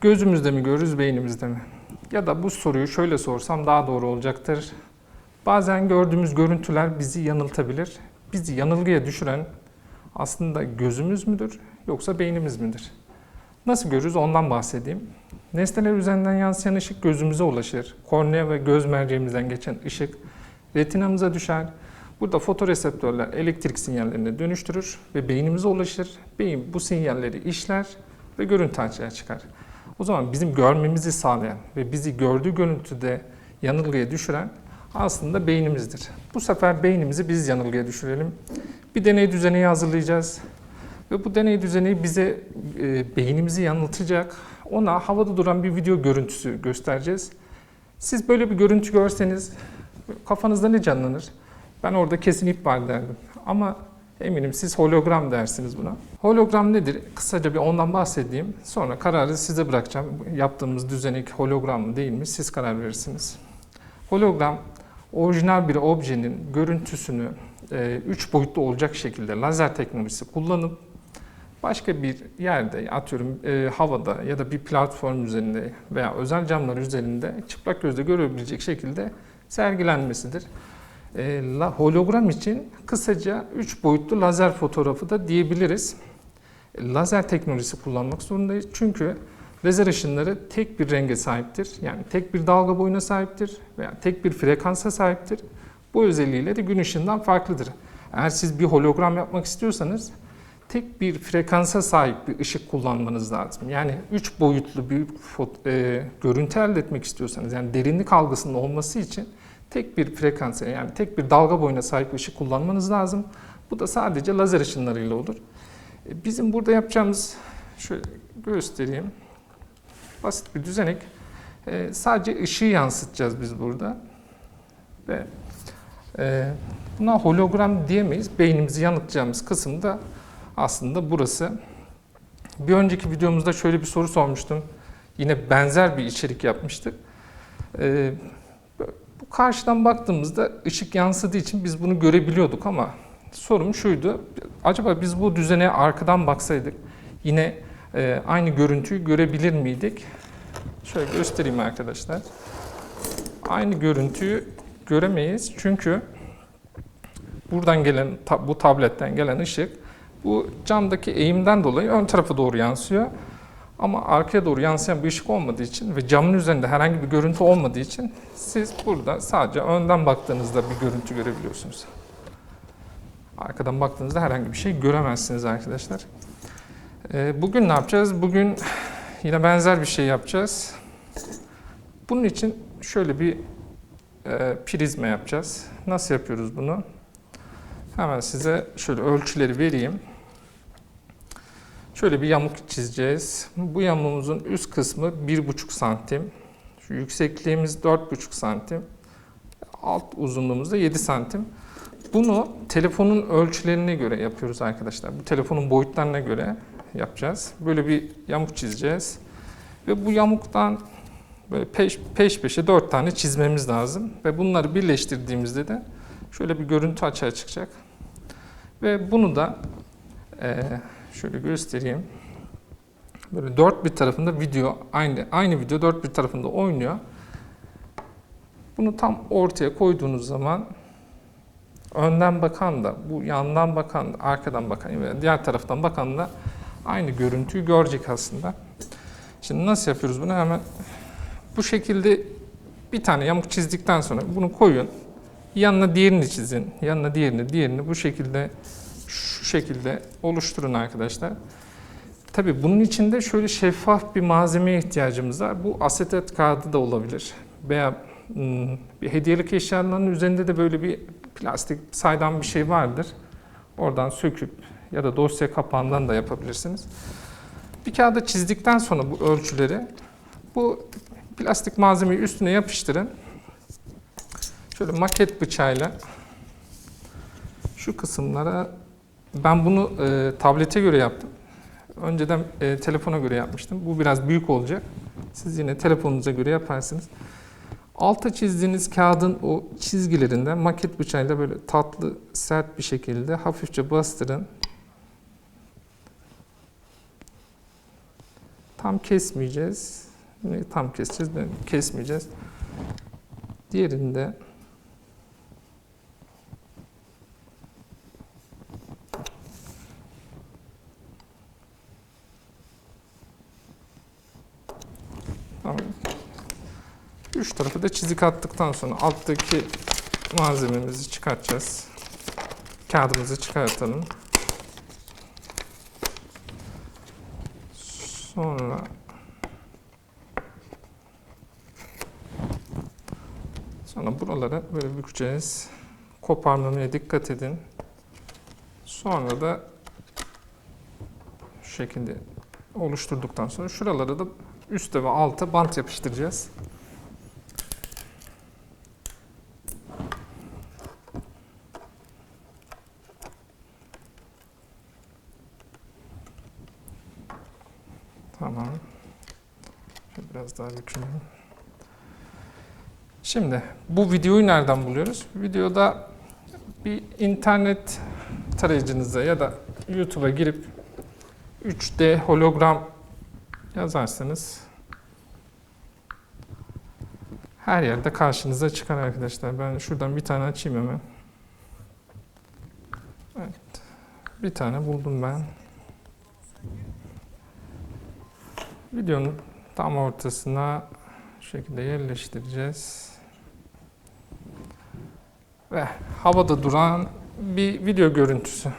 Gözümüzde mi görürüz, beynimizde mi? Ya da bu soruyu şöyle sorsam daha doğru olacaktır. Bazen gördüğümüz görüntüler bizi yanıltabilir. Bizi yanılgıya düşüren aslında gözümüz müdür yoksa beynimiz midir? Nasıl görürüz ondan bahsedeyim. Nesneler üzerinden yansıyan ışık gözümüze ulaşır. Kornea ve göz merceğimizden geçen ışık retinamıza düşer. Burada fotoreseptörler elektrik sinyallerini dönüştürür ve beynimize ulaşır. Beyin bu sinyalleri işler ve görüntü açığa çıkar. O zaman bizim görmemizi sağlayan ve bizi gördüğü görüntüde yanılgıya düşüren aslında beynimizdir. Bu sefer beynimizi biz yanılgıya düşürelim. Bir deney düzeneği hazırlayacağız. Ve bu deney düzeneği bize e, beynimizi yanıltacak. Ona havada duran bir video görüntüsü göstereceğiz. Siz böyle bir görüntü görseniz kafanızda ne canlanır? Ben orada kesin iptal derdim. Ama eminim siz hologram dersiniz buna. Hologram nedir? Kısaca bir ondan bahsedeyim. Sonra kararı size bırakacağım. Yaptığımız düzenek hologram mı değil mi? Siz karar verirsiniz. Hologram orijinal bir objenin görüntüsünü 3 boyutlu olacak şekilde lazer teknolojisi kullanıp başka bir yerde atıyorum e, havada ya da bir platform üzerinde veya özel camlar üzerinde çıplak gözle görebilecek şekilde sergilenmesidir. E, hologram için kısaca 3 boyutlu lazer fotoğrafı da diyebiliriz. E, lazer teknolojisi kullanmak zorundayız çünkü lazer ışınları tek bir renge sahiptir. Yani tek bir dalga boyuna sahiptir veya tek bir frekansa sahiptir. Bu özelliğiyle de gün ışığından farklıdır. Eğer siz bir hologram yapmak istiyorsanız tek bir frekansa sahip bir ışık kullanmanız lazım. Yani üç boyutlu bir e, görüntü elde etmek istiyorsanız, yani derinlik algısının olması için tek bir frekansa, yani tek bir dalga boyuna sahip ışık kullanmanız lazım. Bu da sadece lazer ışınlarıyla olur. E, bizim burada yapacağımız, şöyle göstereyim, basit bir düzenek. E, sadece ışığı yansıtacağız biz burada. Ve e, buna hologram diyemeyiz. Beynimizi yanıltacağımız kısım da aslında burası. Bir önceki videomuzda şöyle bir soru sormuştum. Yine benzer bir içerik yapmıştık. Ee, bu karşıdan baktığımızda ışık yansıdığı için biz bunu görebiliyorduk ama sorum şuydu. Acaba biz bu düzene arkadan baksaydık yine e, aynı görüntüyü görebilir miydik? Şöyle göstereyim arkadaşlar. Aynı görüntüyü göremeyiz çünkü buradan gelen bu tabletten gelen ışık bu camdaki eğimden dolayı ön tarafa doğru yansıyor. Ama arkaya doğru yansıyan bir ışık olmadığı için ve camın üzerinde herhangi bir görüntü olmadığı için siz burada sadece önden baktığınızda bir görüntü görebiliyorsunuz. Arkadan baktığınızda herhangi bir şey göremezsiniz arkadaşlar. Ee, bugün ne yapacağız? Bugün yine benzer bir şey yapacağız. Bunun için şöyle bir e, prizma yapacağız. Nasıl yapıyoruz bunu? Hemen size şöyle ölçüleri vereyim. Şöyle bir yamuk çizeceğiz. Bu yamuğumuzun üst kısmı 1,5 santim. Şu yüksekliğimiz 4,5 santim. Alt uzunluğumuz da 7 santim. Bunu telefonun ölçülerine göre yapıyoruz arkadaşlar. Bu telefonun boyutlarına göre yapacağız. Böyle bir yamuk çizeceğiz. Ve bu yamuktan böyle peş, peş peşe 4 tane çizmemiz lazım. Ve bunları birleştirdiğimizde de şöyle bir görüntü açığa çıkacak. Ve bunu da e, şöyle göstereyim. Böyle dört bir tarafında video aynı aynı video dört bir tarafında oynuyor. Bunu tam ortaya koyduğunuz zaman önden bakan da, bu yandan bakan da, arkadan bakan ve diğer taraftan bakan da aynı görüntüyü görecek aslında. Şimdi nasıl yapıyoruz bunu? Hemen bu şekilde bir tane yamuk çizdikten sonra bunu koyun. Yanına diğerini çizin. Yanına diğerini, diğerini bu şekilde şekilde oluşturun arkadaşlar. Tabii bunun içinde şöyle şeffaf bir malzemeye ihtiyacımız var. Bu asetat kağıdı da olabilir. Veya hmm, bir hediyelik eşyaların üzerinde de böyle bir plastik saydam bir şey vardır. Oradan söküp ya da dosya kapağından da yapabilirsiniz. Bir kağıda çizdikten sonra bu ölçüleri bu plastik malzemeyi üstüne yapıştırın. Şöyle maket bıçağıyla şu kısımlara ben bunu e, tablete göre yaptım. Önceden e, telefona göre yapmıştım. Bu biraz büyük olacak. Siz yine telefonunuza göre yaparsınız. Alta çizdiğiniz kağıdın o çizgilerinden maket bıçağıyla böyle tatlı, sert bir şekilde hafifçe bastırın. Tam kesmeyeceğiz. Tam keseceğiz, kesmeyeceğiz. Diğerinde Üç tarafı da çizik attıktan sonra alttaki malzememizi çıkartacağız. Kağıdımızı çıkartalım. Sonra sonra buralara böyle bükeceğiz. Koparmamaya dikkat edin. Sonra da şu şekilde oluşturduktan sonra şuralara da üste ve alta bant yapıştıracağız. Tamam. Biraz daha bükeyim. Şimdi bu videoyu nereden buluyoruz? Videoda bir internet tarayıcınıza ya da YouTube'a girip 3D hologram yazarsanız her yerde karşınıza çıkar arkadaşlar. Ben şuradan bir tane açayım hemen. Evet. Bir tane buldum ben. Videonun tam ortasına şu şekilde yerleştireceğiz. Ve havada duran bir video görüntüsü.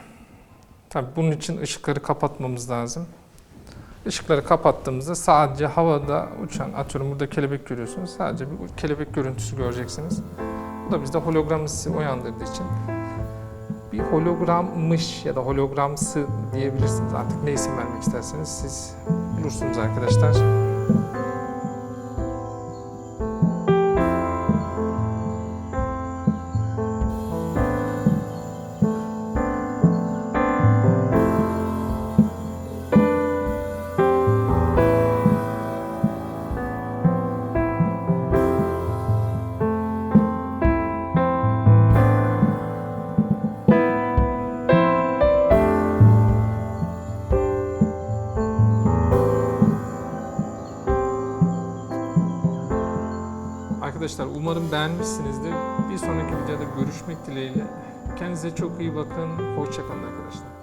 Tabii bunun için ışıkları kapatmamız lazım. Işıkları kapattığımızda sadece havada uçan, atıyorum burada kelebek görüyorsunuz. Sadece bir kelebek görüntüsü göreceksiniz. Bu da bizde hologram uyandırdığı için bir hologrammış ya da hologramsı diyebilirsiniz. Artık ne isim vermek isterseniz siz bulursunuz arkadaşlar. Arkadaşlar umarım beğenmişsinizdir. Bir sonraki videoda görüşmek dileğiyle. Kendinize çok iyi bakın. Hoşçakalın arkadaşlar.